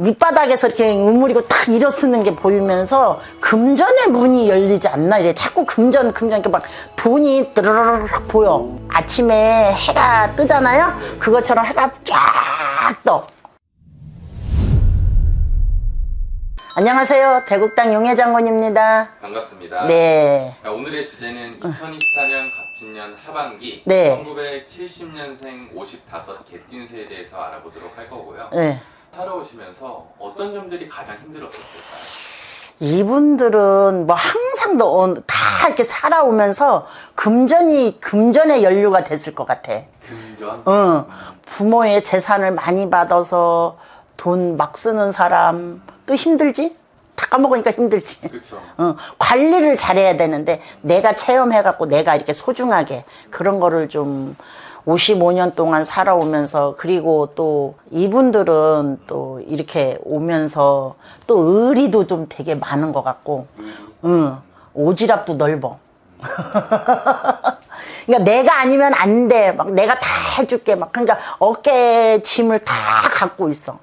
밑바닥에서 이렇게 우물이고 탁 일어서는 게 보이면서 금전의 문이 열리지 않나? 이래. 자꾸 금전 금전 이렇게 막 돈이 드르르륵 보여. 아침에 해가 뜨잖아요? 그것처럼 해가 쫙떠. 안녕하세요. 대국당 용해 장군입니다. 반갑습니다. 네. 자, 오늘의 주제는 2024년 갑진년 하반기 네. 1970년생 55 개띠세에 대해서 알아보도록 할 거고요. 네. 살아오시면서 어떤 점들이 가장 힘들었을까요? 이분들은 뭐 항상도 어- 다 이렇게 살아오면서 금전이 금전의 연료가 됐을 것 같아. 금전, 어, 부모의 재산을 많이 받아서 돈 막 쓰는 사람 또 힘들지? 다 까먹으니까 힘들지. 그렇죠. 어, 관리를 잘해야 되는데 내가 체험해갖고 내가 이렇게 소중하게 그런 거를 좀 55년 동안 살아오면서 그리고 또 이분들은 또 이렇게 오면서 또 의리도 좀 되게 많은 것 같고 응, 오지랖도 넓어. 그러니까 내가 아니면 안 돼. 막 내가 다 해줄게. 막 그러니까 어깨 짐을 다 갖고 있어.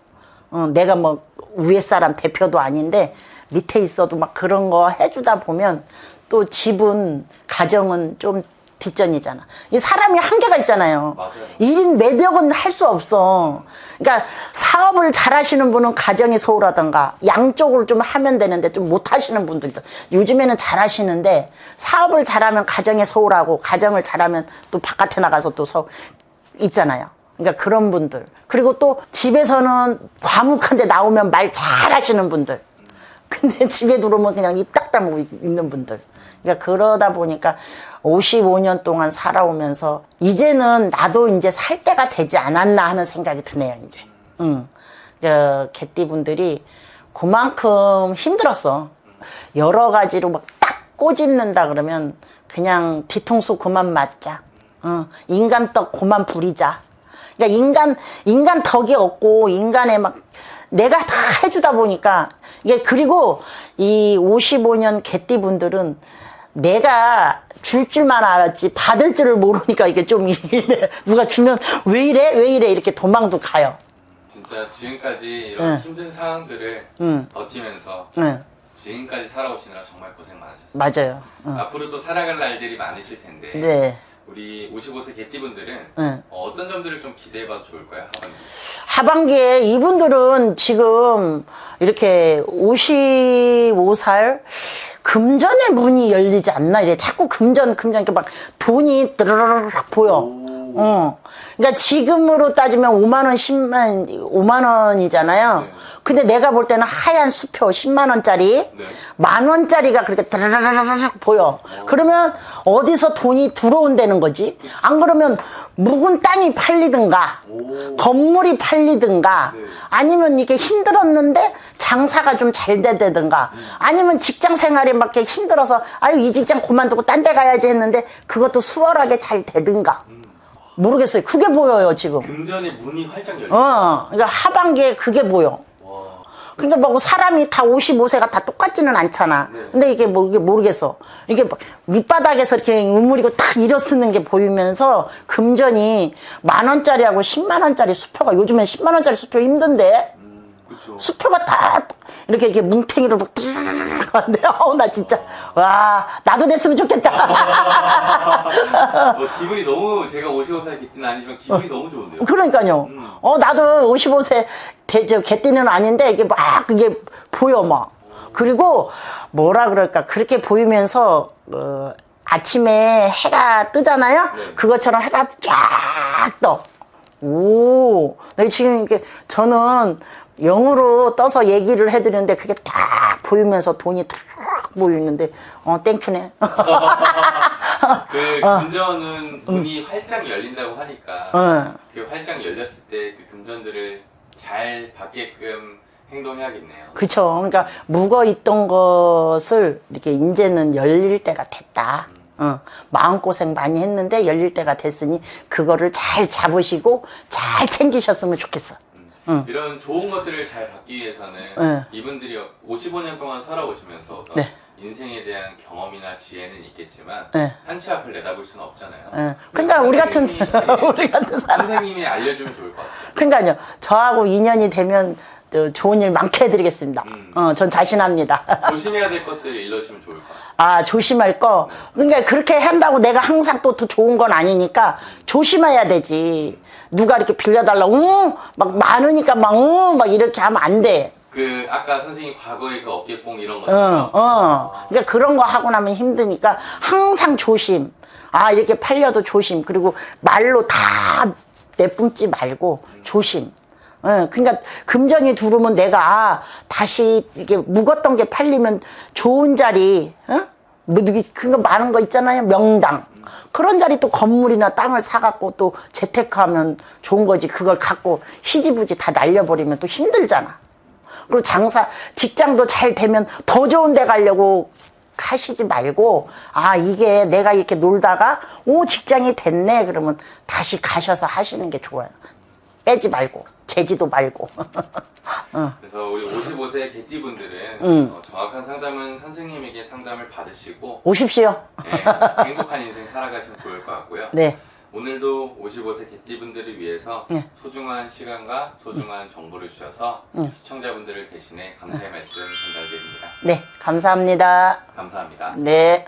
어, 내가 뭐 위에 사람 대표도 아닌데 밑에 있어도 막 그런 거 해주다 보면 또 집은 가정은 좀 뒷전이잖아. 이 사람이 한계가 있잖아요. 맞아요. 1인 매력은 할 수 없어. 그러니까 사업을 잘 하시는 분은 가정이 소홀하던가 양쪽으로 좀 하면 되는데 좀 못 하시는 분들 있어. 요즘에는 잘 하시는데 사업을 잘하면 가정에 소홀하고 가정을 잘하면 또 바깥에 나가서 또 서, 있잖아요. 그러니까 그런 분들. 그리고 또 집에서는 과묵한데 나오면 말 잘 하시는 분들. 근데 집에 들어오면 그냥 입 딱 다물고 있는 분들. 그러니까 그러다 보니까 55년 동안 살아오면서 이제는 나도 이제 살 때가 되지 않았나 하는 생각이 드네요, 이제. 응. 저 개띠분들이 그만큼 힘들었어. 여러 가지로 막 딱 꼬집는다 그러면 그냥 뒤통수 그만 맞자. 어, 인간 떡 그만 부리자. 그러니까 인간 인간 덕이 없고 인간의 막 내가 다 해주다 보니까 이게 그리고 이 55년 개띠 분들은 내가 줄 줄만 알았지 받을 줄을 모르니까 이게 좀 이래. 누가 주면 왜 이래 왜 이래 이렇게 도망도 가요. 진짜 지금까지 이런 응. 힘든 상황들을 응. 버티면서 응, 지금까지 살아오시느라 정말 고생 많으셨어요. 맞아요. 응. 앞으로도 살아갈 날들이 많으실 텐데 네. 우리 55세 개띠분들은 응. 어떤 점들을 좀 기대해봐도 좋을까요? 하반기. 하반기에 이분들은 지금 이렇게 55살 금전의 문이 열리지 않나 이래 자꾸 금전 금전 이렇게 막 돈이 드르르륵 보여. 어. 그러니까 지금으로 따지면 5만 원, 10만 5만 원이잖아요. 네. 근데 내가 볼 때는 하얀 수표 10만 원짜리 네. 만 원짜리가 그렇게 드르르륵 보여. 그러면 어디서 돈이 들어온다는 거지? 안 그러면 묵은 땅이 팔리든가 오. 건물이 팔리든가 네. 아니면 이게 힘들었는데 장사가 좀 잘 되든가 아니면 직장 생활이 막 이렇게 힘들어서 아유 이 직장 그만두고 딴 데 가야지 했는데 그것도 수월하게 잘 되든가 모르겠어요. 그게 보여요 지금. 금전의 문이 활짝 열려. 어, 그러니까 하반기에 그게 보여. 와. 그러니까 뭐 사람이 다 55세가 다 똑같지는 않잖아. 네. 근데 이게 뭐 이게 모르겠어. 이게 막 밑바닥에서 이렇게 우물이고 탁 일어서는 게 보이면서 금전이 만 원짜리하고 10만 원짜리 수표가 요즘엔 10만 원짜리 수표 힘든데 음. 수표가 다 이렇게 이렇게 뭉탱이로 막 하는데 아우 나 진짜 와 나도 됐으면 좋겠다. 뭐 기분이 너무 제가 55살 개띠는 아니지만 기분이 너무 좋은데요. 그러니까요. 음. 어, 나도 55세 대, 저, 개띠는 아닌데, 이게 막, 그게 보여, 막. 그리고, 뭐라 그럴까, 그렇게 보이면서, 어, 아침에 해가 뜨잖아요? 네. 그것처럼 해가 쫙 떠. 오, 나 지금 이게, 저는 영으로 떠서 얘기를 해드리는데, 그게 딱 보이면서 돈이 탁 보이는데, 어, 땡큐네. 그 금전은 문이 활짝 열린다고 하니까 어. 그 활짝 열렸을 때 그 금전들을 잘 받게끔 행동해야겠네요. 그쵸. 그러니까 묵어 있던 것을 이렇게 이제는 열릴 때가 됐다. 어, 마음고생 많이 했는데 열릴 때가 됐으니 그거를 잘 잡으시고 잘 챙기셨으면 좋겠어. 응. 이런 좋은 것들을 잘 받기 위해서는 네. 이분들이 55년 동안 살아오시면서 어떤 네. 인생에 대한 경험이나 지혜는 있겠지만 네. 한치 앞을 내다볼 수는 없잖아요. 예. 그러니까 우리 같은, 우리 같은 사람. 선생님이 알려주면 좋을 것 같아요. 그러니까요. 저하고 인연이 되면 저 좋은 일 많게 해드리겠습니다. 음. 어, 전 자신합니다. 조심해야 될 것들을 일러주시면 좋을 것 같아요. 아, 조심할 거. 그러니까 그렇게 한다고 내가 항상 또더 좋은 건 아니니까 조심해야 되지. 누가 이렇게 빌려달라고, 응, 막 많으니까 막, 응, 막 이렇게 하면 안 돼. 그 아까 선생님 과거의 그 어깨뽕 이런 어, 거죠. 어. 그러니까 그런 거 하고 나면 힘드니까 항상 조심. 아, 이렇게 팔려도 조심. 그리고 말로 다 내뿜지 말고 조심. 어, 그러니까 금전이 두르면 내가 아, 다시 이게 묵었던 게 팔리면 좋은 자리, 어? 뭐, 그거 많은 거 있잖아요. 명당. 그런 자리 또 건물이나 땅을 사갖고 또 재테크하면 좋은 거지. 그걸 갖고 희지부지 다 날려버리면 또 힘들잖아. 그리고 장사 직장도 잘 되면 더 좋은 데 가려고 하시지 말고 아 이게 내가 이렇게 놀다가 오 직장이 됐네 그러면 다시 가셔서 하시는 게 좋아요 빼지 말고 재지도 말고 그래서 우리 55세 개띠분들은 음. 어, 정확한 상담은 선생님에게 상담을 받으시고 오십시오 네, 행복한 인생 살아가시면 좋을 것 같고요. 네 오늘도 55세 개띠분들을 위해서 네. 소중한 시간과 소중한 정보를 주셔서 네. 시청자분들을 대신해 감사의 말씀 전달드립니다. 네, 감사합니다 감사합니다. 네